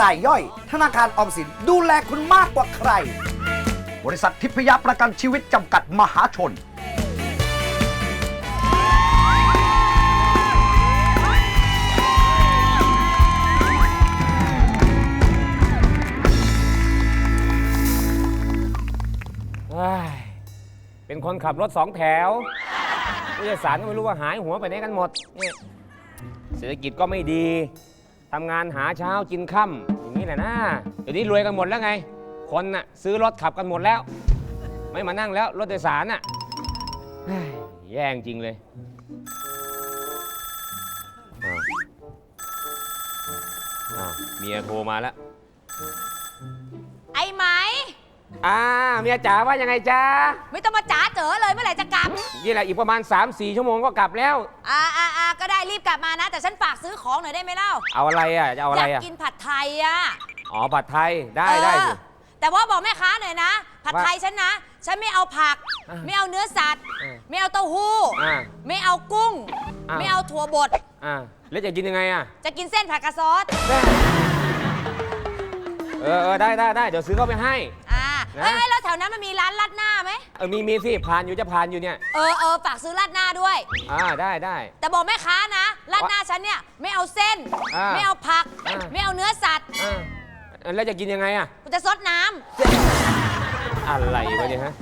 รายย่อย ธนาคารออมสินดูแลคุณมากกว่าใคร บริษัททิพยประกันชีวิตจำกัดมหาชนเฮ้ยเป็นคนขับรถสองแถวผู้โดยสารก็ไม่รู้ว่าหายหัวไปไหนกันหมดเนี่ยเศรษฐกิจก็ไม่ดี ทำงานหาเช้ากินค่ำอย่างนี้แหละนะเดี๋ยวนี้รวยกันหมดแล้วไง คนน่ะซื้อรถขับกันหมดแล้ว ไม่มานั่งแล้วรถโดยสารน่ะเฮ้ยแย่จริงเลยอ้าวอ้าวเมียโทรมาแล้ว ไอ้ไหม อ่าเมียจ๋าว่ายังไงจ๊ะไม่ต้องมาจ๋าเจอเลยเมื่อไหร่จะกลับ นี่แหละอีกประมาณ 3-4 ชั่วโมงก็กลับแล้ว อ่าอ่าอ่าก็ได้รีบกลับมานะ แต่ฉันฝากซื้อของหน่อยได้ไหมเล่าเอาอะไรอะจะเอาอะไรอยากอะกินผัดไทยอะอ๋อผัดไทยได้เออได้สิแต่ว่าบอกแม่ค้าหน่อยนะ ผัดไทยฉันนะ ฉันไม่เอาผัก อ่าไม่เอาเนื้อสัตว์อ่าไม่เอาเต้าหู้ อ่าไม่เอากุ้ง อ้าว ไม่เอาถั่วบด อ่าแล้วจะกินยังไงอะจะกินเส้นผัดกระซอสเออเออได้ได้ได้เดี๋ยวซื้อเข้าไปให้อ่านะ เอ้ยแล้วแถวนั้นมันมีร้านราดหน้าไหมเออมีมีสิผ่านอยู่จะผ่านอยู่เนี่ยเออเออฝากซื้อราดหน้าด้วย อ่าได้ได้ แต่บอกแม่ค้านะราดหน้าฉันเนี่ยไม่เอาเส้น อ่าไม่เอาผัก อ่า ไม่เอาเนื้อสัตว์อ่าแล้วจะกินยังไงอะ กูจะซดน้ำอะไรวะเนี่ยฮะ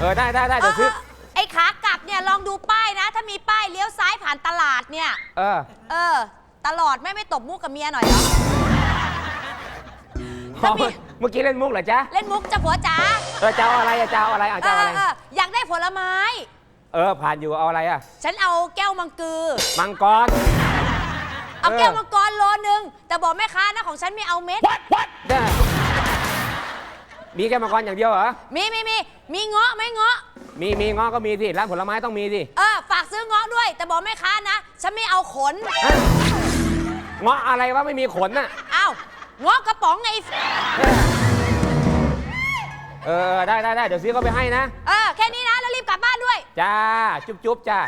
เออได้ได้ได้เดี๋ยวซื้อเออไอ้ขากลับเนี่ยลองดูป้ายนะ ถ้ามีป้ายเลี้ยวซ้ายผ่านตลาดเนี่ย เออเออ ตลอดไม่ไม่ตบมุกกับเมียหน่อยเหรอถ้ามี เมื่อกี้เล่นมุกเหรอจ๊ะเล่นมุกจะผัวจ๋าเออจะเอาอะไรอะจะเอาอะไรอะเอจะอเอาอะไร เอออยากได้ผลไม้ เออ ผ่านอยู่เอาอะไรอะฉันเอาแก้วมังกือ มังกร เอาเออแก้วมังกรโลนึง แต่บอกแม่ค้านะของฉันไม่เอาเม็ด ได้มีแค่มังกรอย่างเดียวเหรอ มีมีมีมีเงาะไหมเงาะ มีมีเงาะก็มีสิ ร้านผลไม้ต้องมีสิเออฝากซื้อเงาะด้วย แต่บอกแม่ค้านะ ฉันไม่เอาขนเงาะอะไรวะไม่มีขนน่ะ อ้าวเงาะกระป๋องไงเออได้ได้ได้เดี๋ยวซื้อเขาไปให้นะ เออแค่นี้นะแล้วรีบกลับบ้านด้วย จ้า จุ๊บจุ๊บจ้า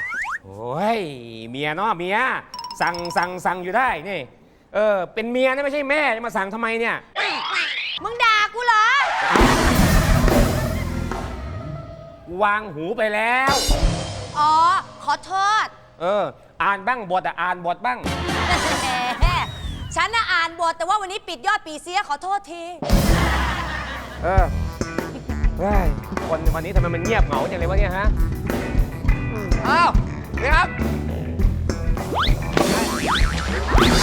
โอ้ย เมียเนาะเมีย สั่งสั่งสั่งอยู่ได้นี่ เออ เป็นเมียนะไม่ใช่แม่จะมาสั่งทำไมเนี่ย มึงด่ากูเหรอ วางหูไปแล้ว อ๋อ ขอโทษ เออ อ่านบ้างบทอะอ่านบทบ้างแหม ฉันน่ะอ่านบทแต่ว่าวันนี้ปิดยอดปีเสียขอโทษที เออเฮ้ยคนวันนี้ทำไมมันเงียบเหงาจังเลยวะเนี่ยฮะอืมอ้าวนี่ครับ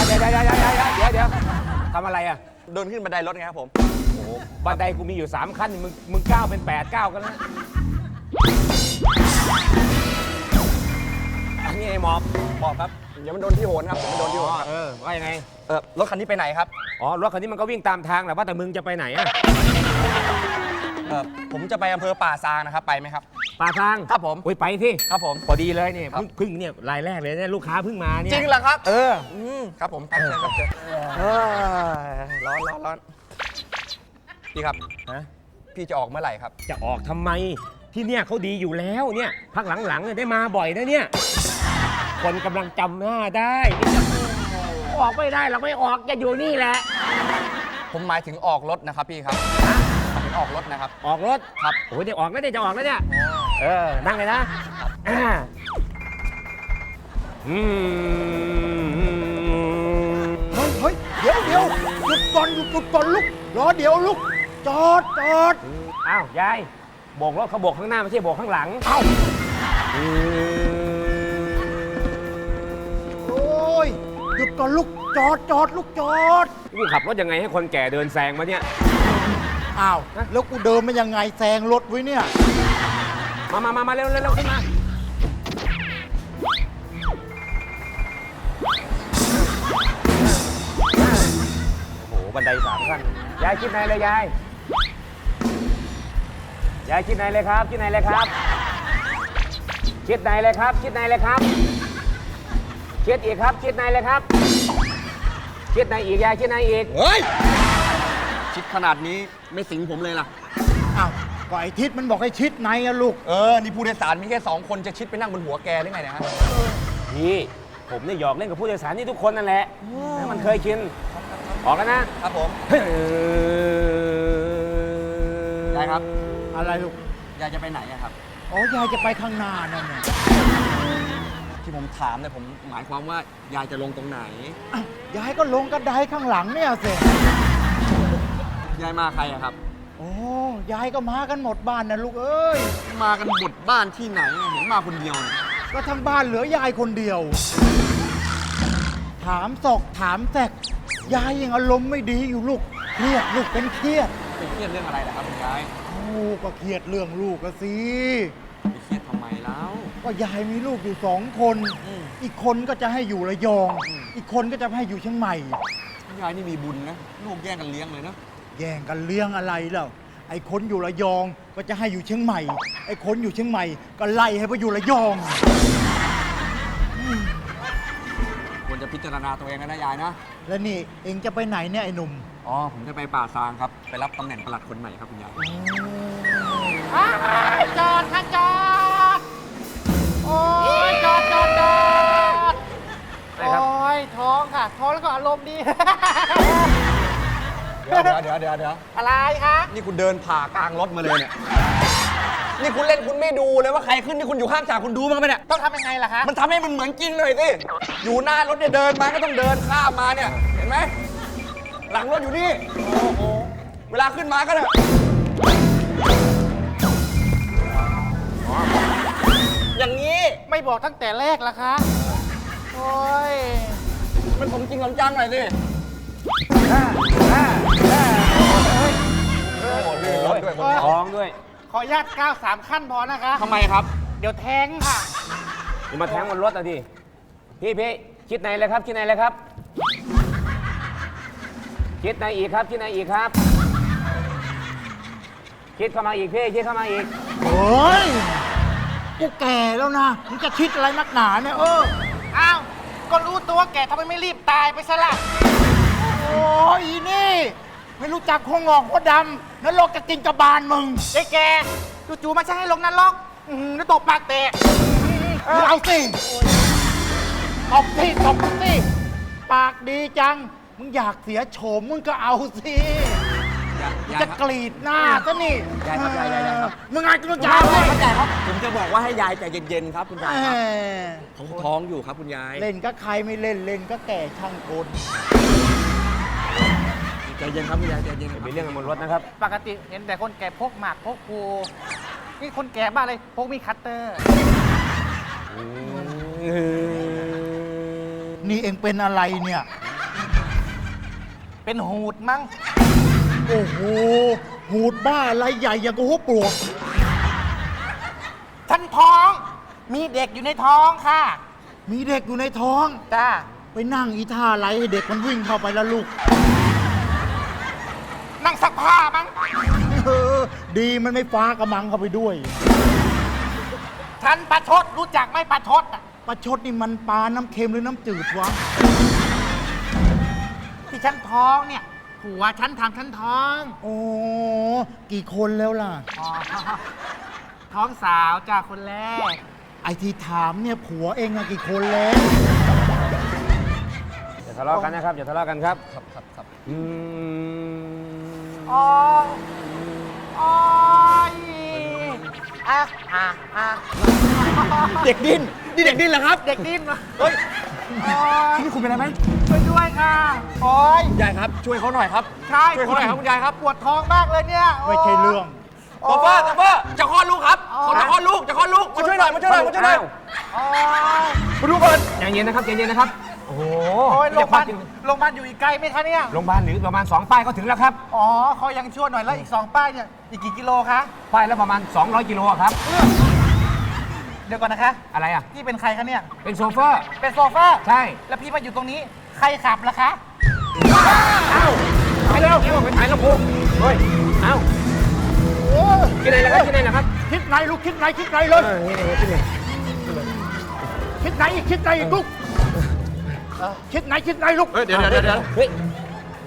เดี๋ยวเดี๋ยวเดี๋ยวเดี๋ยวเดี๋ยวเดี๋ยวทำอะไรอะ เดินขึ้นบันไดรถไงครับผม โอ้โหบันไดกูมีอยู่ 3 ขั้น มึงมึงก้าวเป็น 8 ก้าวกันแล้วอั นนี้ไอ้หมอบบอกครับเดี๋ยวมันโดนที่โหนครับผมมันโดนที่โหนครับเออว่ายังไง เออรถคันนี้ไปไหนครับอ๋อรถคันนี้มันก็วิ่งตามทางแหละว่าแต่มึงจะไปไหนอะเออผมจะไปอำเภอป่าซางนะครับไปไหมครับ ป่าทางครับผม โอ้ยไปที่ครับผม พอดีเลยเนี่ยครับเพิ่งเพิ่งเนี่ยรายแรกเลยเนี่ยลูกค้าเพิ่งมาเนี่ยจริงเหรอครับ เอออืมครับผมครับเชิญครับเชิญเออร้อนร้อนร้อนพี่ครับ ฮะพี่จะออกเมื่อไหร่ครับ จะออกทำไม ที่เนี่ยเขาดีอยู่แล้วเนี่ยพักหลังๆเนี่ยได้มาบ่อยนะเนี่ย คนกำลังจำหน้าได้นี่จะออกไม่ได้เราไม่ออกจะอยู่นี่แหละ ผมหมายถึงออกรถนะครับพี่ครับหมายถึงออกรถนะครับ ออกรถครับ โอ้ยเดี๋ยวออกแล้วเดี๋ยวจะออกแล้วเนี่ย เออ นั่งเลยนะอ่าอืมเฮ้ยเฮ้ยเดี๋ยวเดี๋ยวหยุดก่อนหยุดหยุดก่อนลุกรอเดี๋ยวลุกจอดจอดอ้าวยาย โบกรถเขาโบกข้างหน้าไม่ใช่โบกข้างหลัง เอ้าอืมโอ้ยหยุดก่อนลุกจอดจอดลุกจอดกูขับรถยังไงให้คนแก่เดินแซงมาเนี่ย อ้าวแล้วกูเดินมายังไงแซงรถไว้เนี่ย มามามามาเร็วเร็วเร็วขึ้นมา โอ้โห บันไดสามขั้น ยายคิดไหนเลยยาย ยายคิดไหนเลยครับ คิดไหนเลยครับ คิดไหนเลยครับ คิดไหนเลยครับ คิดอีกครับ คิดไหนเลยครับ คิดไหนอีกยายคิดไหนอีก เฮ้ยชิดขนาดนี้ไม่สิงผมเลยล่ะ อ้าวก็ไอ้ทิศมันบอกให้ชิดในอะลูก เออ นี่ผู้โดยสารมีแค่สองคนจะชิดไปนั่งบนหัวแกได้ไงเนะฮะ พี่ผมเนี่ยหยอกเล่นกับผู้โดยสารนี่ทุกคนนั่นแหละให้มันเคยชิน ออกแล้วนะ ครับผมยายครับ อะไรลูกยายจะไปไหนอะครับ อ๋อยายจะไปข้างหน้านั่นน่ะที่ผมถามเนี่ยผมหมายความว่ายายจะลงตรงไหนอ้าวยายก็ลงกระไดข้างหลังเนี่ยสิยายมาใครอะครับ โอ้ยายก็มากันหมดบ้านนะลูกเอ้ย มากันหมดบ้านที่ไหนอะเห็นมาคนเดียวเนี่ยก็ทั้งบ้านเหลือยายคนเดียว ถามศอกถามแสกยายยังอารมณ์ไม่ดีอยู่ลูก เครียดลูกเป็นเครียดไปเครียดเรื่องอะไรล่ะครับคุณยาย โอ้ก็เครียดเรื่องลูกก็สิ ไปเครียดทำไมแล้ว ก็ยายมีลูกอยู่สองคน อืมอีกคนก็จะให้อยู่ระยองอีกคนก็จะให้อยู่เชียงใหม่ ยายนี่มีบุญนะ ลูกแย่งกันเลี้ยงเลยนะ แย่งกันเลี้ยงอะไรแล้วไอ้คนอยู่ระยองก็จะให้อยู่เชียงใหม่ ไอ้คนอยู่เชียงใหม่ ก็ไล่ให้ไปอยู่ระยอง ควรจะพิจารณาตัวเองนะยายนะ แล้วนี่เองจะไปไหนเนี่ยไอ้หนุ่มอ๋อ ผมจะไปป่าซางครับ ไปรับตำแหน่งปลัดคนใหม่ครับคุณยาย จอดค่ะจอด โอ้ยจอดจอดจอดใช่ครับโอ้ยท้องค่ะ ท้องแล้วก็อารมณ์ดีเดี๋ยวเดี๋ยวเดี๋ยวเดี๋ยวเดี๋ยวอะไรคะนี่คุณเดินผ่ากลางรถมาเลยเนี่ย นี่คุณเล่นคุณไม่ดูเลยว่าใครขึ้นนี่คุณอยู่ข้างจากคุณดูมั้างไหมเนี่ย ต้องทำยังไงล่ะคะ มันทำให้มันเหมือนจริงหน่อยสิ อยู่หน้ารถเนี่ยเดินมาก็ต้องเดินข้ามมาเนี่ย เห็นไหม หลังรถอยู่นี่ โอ้โห เวลาขึ้นมาก็เนี่ย อย่างนี้ไม่บอกตั้งแต่แรกล่ะคะโอ้ยมันสมจริงสมจังหน่อยสิโอ้โหลื่นรถด้วยคนนี้ท้องด้วย ขออนุญาตก้าวสามขั้นพอนะคะ ทำไมครับ เดี๋ยวแท้งค่ะอย่ามาแทงบนรถนะดิพี่พี่คิดไหนเลยครับ คิดไหนเลยครับ คิดไหนอีกครับ คิดไหนอีกครับ คิดเข้ามาอีกพี่คิดเข้ามาอีก โอ้ย กูแก่แล้วนะมึงจะคิดอะไรนักหนาเนี่ยเออ อ้าว ก็รู้ตัวแกทำไมไม่รีบตายไปซะล่ะ โอ้ยอีนี่ ไม่รู้จักหัวงอกหัวดำนรกจะกินกระบาลมึงไอ้แกจู่ๆมาใช่ให้ลงนรกอื้อหือแล้วตบปากแตกมึงเอาสิตบสิตบสิ ปากดีจัง มึงอยากเสียโฉมมึงก็เอาสิ มึงจะกรีดหน้าซะนี่ยายครับยายยายยายครับมึงไงกูต้องจ่ายเลยเข้าใจครับผมจะบอกว่าให้ยายใจเย็นๆครับคุณยายครับแหมเขาท้องอยู่ครับคุณยายเล่นก็ใครไม่เล่นเล่นก็แก่ช่างกลใจเย็นครับคุณยายใจเย็นอย่าไปเรื่องกันบนรถนะครับ ปกติเห็นแต่คนแก่พกหมากพกภูนี่คนแก่บ้าอะไรพกมีดคัตเตอร์ นี่เองเป็นอะไรเนี่ย เป็นหูดมั้ง โอ้โห หูดบ้าอะไรใหญ่อย่างกับหัวปลวกฉันท้อง มีเด็กอยู่ในท้องค่ะ มีเด็กอยู่ในท้อง จ้า ไปนั่งอีท่าไรให้เด็กมันวิ่งเข้าไปแล้วลูก นั่งซักผ้ามั้ง เออ ดีมันไม่ฟ้ากระมังเข้าไปด้วยฉันประชดรู้จักไหมประชดอะปลาชดนี่มันปลาน้ำเค็มหรือน้ำจืดวะ ที่ฉันท้องเนี่ย ผัวฉันทำฉันท้องโอ้กี่คนแล้วล่ะ อ๋อท้องสาวจ้าคนแรก ไอที่ถามเนี่ยผัวเองอะกี่คนแล้ว อย่าทะเลาะกันนะครับ อย่าทะเลาะกันครับครับครับครับอืมอ๋ออ๋ออะอะอะเด็กดิ้นนี่เด็กดิ้นเหรอครับ เด็กดิ้นวะเฮ้ยโอ๊ยนี่คุณเป็นอะไรไหมช่วยด้วยค่ะ โอ้ยคุณยายครับ ช่วยเขาหน่อยครับ ใช่ช่วยเขาหน่อยครับคุณยายครับ ปวดท้องมากเลยเนี่ยโยไม่ใช่เรื่องโซเฟอร์โซเฟอร์จะคลอดลูกครับอ๋อเขาจะคลอดลูกจะคลอดลูกมาช่วยหน่อยมาช่วยหน่อยมาช่วยหน่อยโอ้ยมาดูก่อนใจเย็นนะครับใจเย็นนะครับ โอ้โหโอ้ยโรงพยาบาลจะคลอดจริงโรงพยาบาลอยู่อีกไกลไหมคะเนี่ย โรงพยาบาลหรือประมาณ 2 ป้ายก็ถึงแล้วครับ อ๋อเขายังชั่วหน่อยแล้วอีกสองป้ายเนี่ยอีกกี่กิโลคะ ป้ายแล้วประมาณ 200 กิโลอะครับ เดี๋ยวก่อนนะคะอะไรอะ พี่เป็นใครคะเนี่ย เป็นโซเฟอร์ เป็นโซเฟอร์ใช่ แล้วพี่มาอยู่ตรงนี้ ใครขับล่ะคะ เอ้าไปแล้วไปถ่ายลำโพงเฮ้ยเอ้าโอ้ยที่ไหนล่ะครับที่ไหนล่ะครับคิดไหนลูกคิดไหนคิดไหนเลยเออนี่ไหนที่ไหนคิดไหนอีกคิดไหนอีกลูกเออคิดไหนคิดไหนลูกเฮ้ยเดี๋ยวเดี๋ยวเดี๋ยวเฮ้ย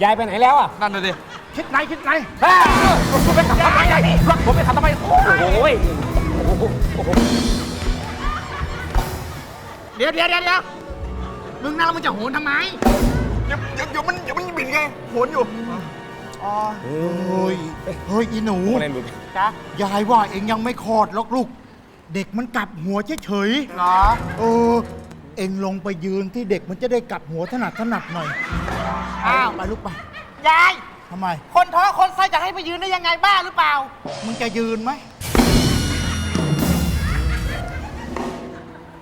ยายไปไหนแล้วอะนั่นน่ะดิคิดไหนคิดไหนบ้ารถผมไปขับทำไมรถผมไปขับทำไมโอ้โหยโอ้โหโอ้โหเดี๋ยวเดี๋ยวเดี๋ยวเดี๋ยวมึงน่าแล้วมึงจะโหนทำไม เดี๋ยวเดี๋ยวเดี๋ยวมันเดี๋ยวมันบินไงโหนอยู่เฮ้ย เฮ้ย อีหนูอะไรหลุดจ๊ะยายว่าเองยังไม่คลอดหรอกลูก เด็กมันกลับหัวเฉยๆเหรอเออ เองลงไปยืนที่เด็กมันจะได้กลับหัวถนัดถนัดหน่อยอ้าวไปลูกไปยาย ทำไม คนท้องคนไส้จะให้ไปยืนได้ยังไงบ้าหรือเปล่า มึงจะยืนไหม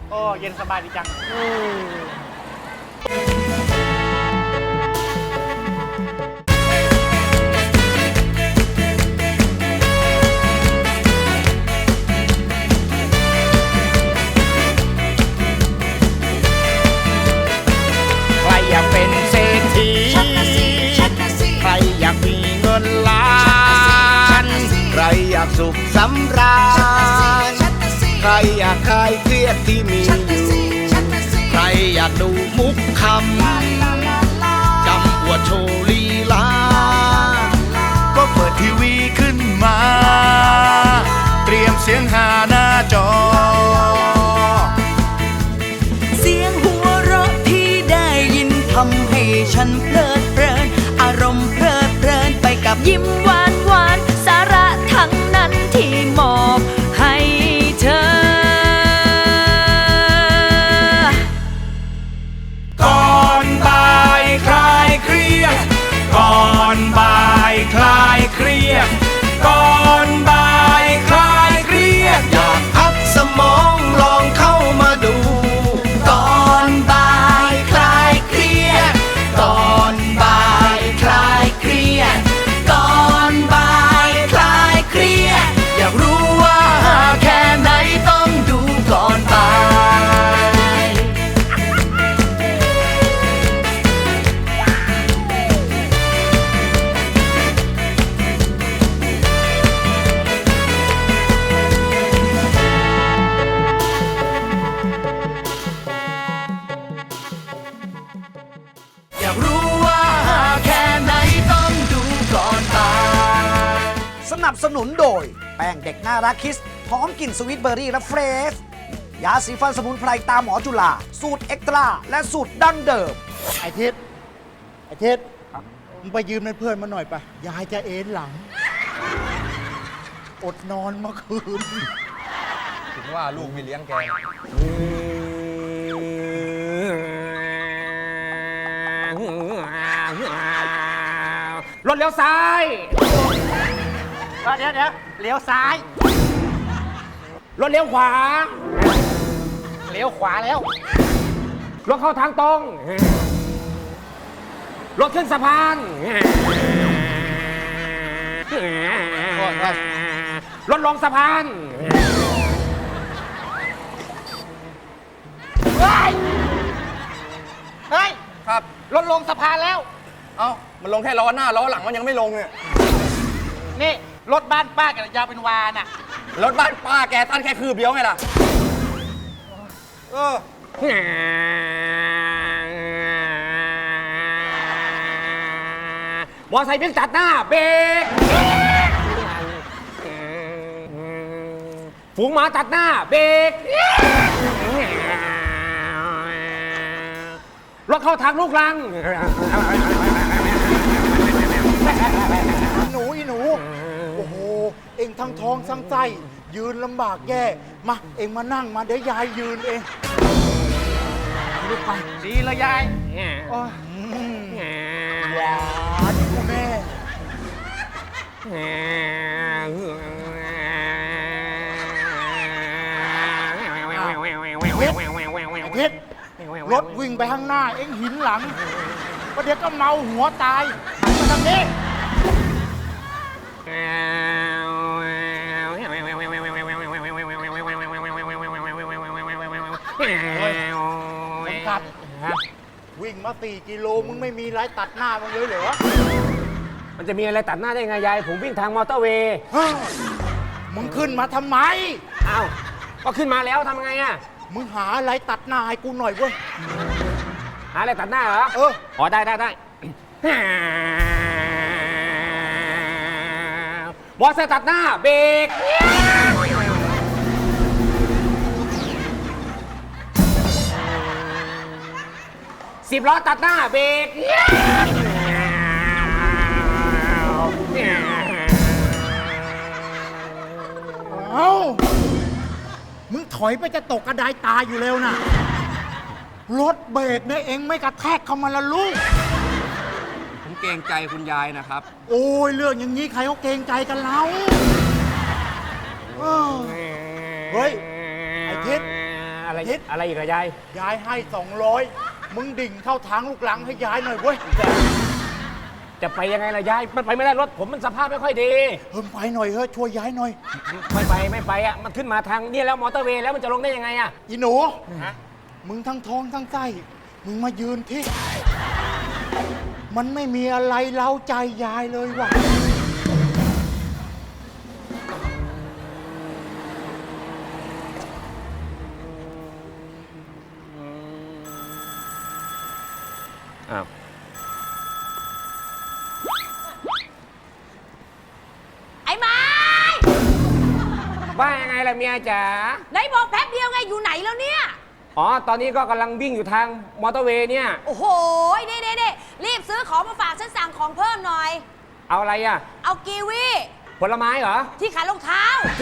โอ้ เย็นสบายดีจัง ที่มีอยู่ใครอยากดูมุกคำจำอวดโชว์ลีลา ก็เปิดทีวีขึ้นมา เตรียมเสียงหาหน้าจอ เสียงหัวเราะที่ได้ยินทำให้ฉันเพลิดเพลิน อารมณ์เพลิดเพลินไปกับยิ้ม ป้งเด็กน่ารักคิสหอมกลิ่นสวีทเบอร์รี่และเฟรชยาสีฟันสมุนไพรตามหมอจุฬาสูตรเอ็กตร้าและสูตรดั้งเดิม ไอ้ทิศไอ้ทิศมึงไปยืมเป็นเพื่อนมาหน่อยไปยายจะเอนหลัง อดนอนเมื่อคืน ถึงว่าลูกมีเลี้ยงแก รถเลี้ยวซ้าย เดี๋ยวเดี๋ยวเลี้ยวซ้าย รถเลี้ยวขวา เลี้ยวขวาแล้ว รถเข้าทางตรง รถขึ้นสะพาน รถลงสะพานเฮ้ยเฮ้ยครับ รถลงสะพานแล้ว เอ้า มันลงแค่ล้อหน้าล้อหลังมันยังไม่ลงเนี่ย นี่ รถบ้านป้ากับยาวเป็นวาน่ะ รถบ้านป้าแกตั้นแค่คืบเดียวไงล่ะ เออมอไซค์วิ่งตัดหน้าเบรกฝูงหมาตัดหน้าเบรกรถเข้าทางลูกลัง ทั้งท้องทั้งไส้ยืนลำบากแย่มาเอ็งมานั่งมาเดี๋ยวยายยืนเองลูกไปดีเลยยายโอ้ยอืมหวานกูแม่เพชรรถวิ่งไปข้างหน้า เอ็งหินหลังประเดี๋ยวก็เมาหัวตายหันมาทางนี้คน มาสี่กิโลมึงไม่มีไรตัดหน้ามึงเลยเหรอมันจะมีอะไรตัดหน้าได้ไงยายผมวิ่งทางมอเตอร์เวย์เฮ้ยมึงขึ้นมาทำไม อ้าวก็ขึ้นมาแล้วทำไงอะมึงหาอะไรตัดหน้าให้กูหน่อยเว้ย หาอะไรตัดหน้าเหรอเออ อ๋อได้ได้ได้บอสตัดหน้าเบรก สิบล้อตัดหน้าเบรกเอ้ามึงถอยไปจะตกกระไดตายอยู่แล้วนะรถเบรกเนี่ยเองไม่กระแทกเข้ามาละลูก ผมเกรงใจคุณยายนะครับ โอ้ยเรื่องอย่างนี้ใครเขาเกรงใจกันเราเออเฮ้ย ไอ้ทิศอะไรทิศ อะไรอีกอะยาย ยายให้200 มึงดิ่งเข้าทางลูกหลังให้ยายหน่อยเว้ยจะไปยังไงล่ะยาย มันไปไม่ได้รถผมมันสภาพไม่ค่อยดีเพิ่มไปหน่อยเฮ้ยช่วยยายหน่อย ไม่ไปไม่ไปอะ มันขึ้นมาทางนี่แล้วมอเตอร์เวย์แล้วมันจะลงได้ยังไงอะ อีหนู ฮะ มึงทั้งท้องทั้งไส้มึงมายืนที่ มันไม่มีอะไรเล้าใจยายเลยว่ะ เมียจ๋า ไหนบอกแป๊บเดียวไงอยู่ไหนแล้วเนี่ย อ๋อ ตอนนี้ก็กำลังวิ่งอยู่ทางมอเตอร์เวย์เนี่ย โอ้โหเน่เน่เน่รีบซื้อของมาฝากฉันสั่งของเพิ่มหน่อย เอาอะไรอะ เอากีวีผลไม้เหรอ ที่ขายรองเท้าใค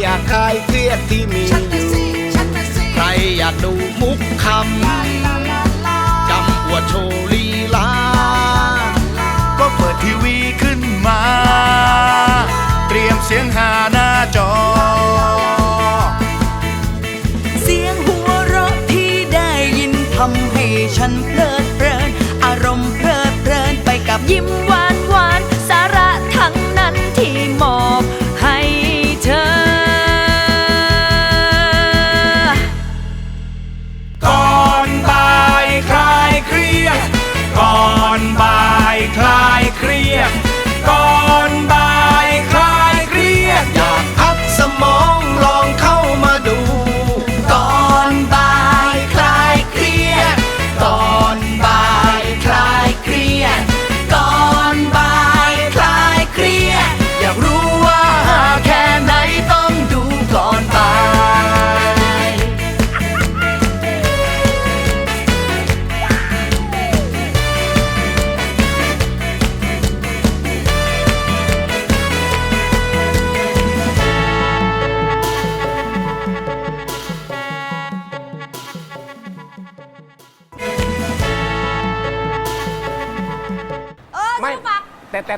อยากคลายเครียดที่มีอยู่ ใครอยากดูมุกคำจำอวดโชว์ลีลา ก็เปิดทีวีขึ้นมา เตรียมเสียงหาหน้าจอ เสียงหัวเราะที่ได้ยินทำให้ฉันเพลิดเพลิน อารมณ์เพลิดเพลินไปกับยิ้มหวานหวานสาระทั้งนั้นที่มอบ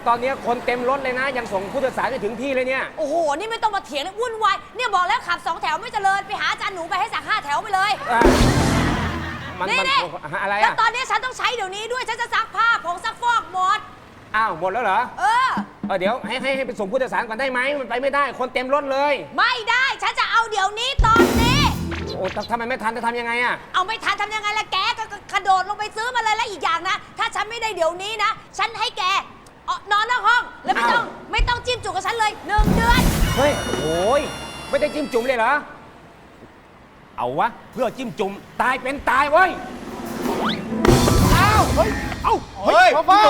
ต่แต่ตอนนี้คนเต็มรถเลยนะ ยังส่งผู้โดยสารไม่ถึงที่เลยเนี่ย โอ้โห นี่ไม่ต้องมาเถียงเลยวุ่นวาย เนี่ยบอกแล้วขับสองแถวไม่เจริญ ไปหาอาจารย์หนูไปให้สั่งห้าแถวไปเลยอะมันนี่มันนี่อะไรแล้วอะตอนนี้ฉันต้องใช้เดี๋ยวนี้ด้วย ฉันจะซักผ้าผงซักฟอกหมด อ้าวหมดแล้วเหรอเออ เออเดี๋ยวให้ให้ให้ไปส่งผู้โดยสารก่อนได้ไหมมันไปไม่ได้ คนเต็มรถเลย ไม่ได้ ฉันจะเอาเดี๋ยวนี้ตอนนี้ โอ้ทำทำไมไม่ทันจะทำยังไงอะเอาไม่ทันทำยังไงล่ะแกก็ก็กระโดดลงไปซื้อมาเลยแล้วอีกอย่างนะ ถ้าฉันไม่ได้เดี๋ยวนี้นะ ฉันให้แกเอา นอนนอกห้อง แล้วไม่ต้อง ไม่ต้องจิ้มจุกกับฉันเลยหนึ่งเดือน เฮ้ยโอ้ยไม่ได้จิ้มจุ่มเลยเหรอ เอาวะ เพื่อจิ้มจุ่มตายเป็นตายเว้ย อ้าวเฮ้ย เอ้าเฮ้ยพ่อบ้า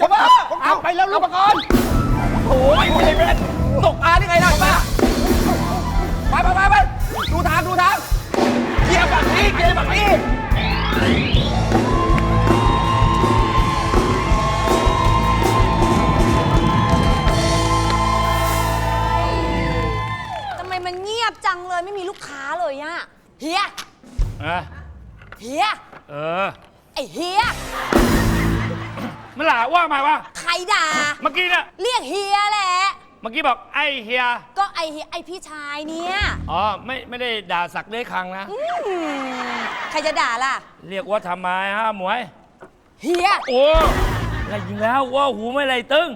พ่อบ้าเอาไปแล้วลูกก่อนโอ้ยไม่ได้เป็นตกปลาได้ไงล่ะป้าไปไปไปไปดูทางดูทางเกียร์ฝั่งนี้เกียร์ฝั่งนี้ เฮียเออเฮียเออ ไอเฮียมันหลาว่ามาว่า ใครด่า เมื่อกี้เนี่ยเรียกเฮียแหละ เมื่อกี้บอกไอ้เฮีย ก็ไอเฮียไอพี่ชายเนี่ยอ๋อ ไม่ไม่ได้ด่าสักเลื้อยคางนะ อืมใครจะด่าล่ะ เรียกว่าทำไมฮะหมวย เฮีย โอ้ ได้ยินแล้วว่าหูไม่ไรตึง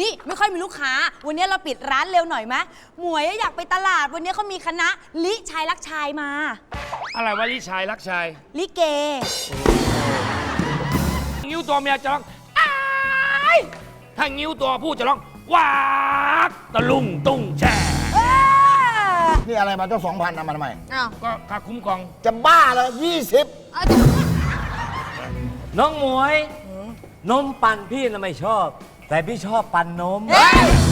นี่ไม่ค่อยมีลูกค้า วันนี้เราปิดร้านเร็วหน่อยไหมหมวยอยากไปตลาด วันนี้เขามีคณะลิชายรักชายมา อะไรวะลิชายรักชาย ลิเก งิ้วตัวเมียจะร้องอ้ายถ้างิ้วตัวผู้จะร้องวากตะลุงตุ้งแช่นี่อะไรมาต้องสองพันเอามาทำไม อ้าวก็ค่าคุ้มครอง จะบ้าเลยยี่สิบ เอาน้องหมวย นมปั่นพี่น่ะไม่ชอบ แต่พี่ชอบปั่นนม เฮ้ย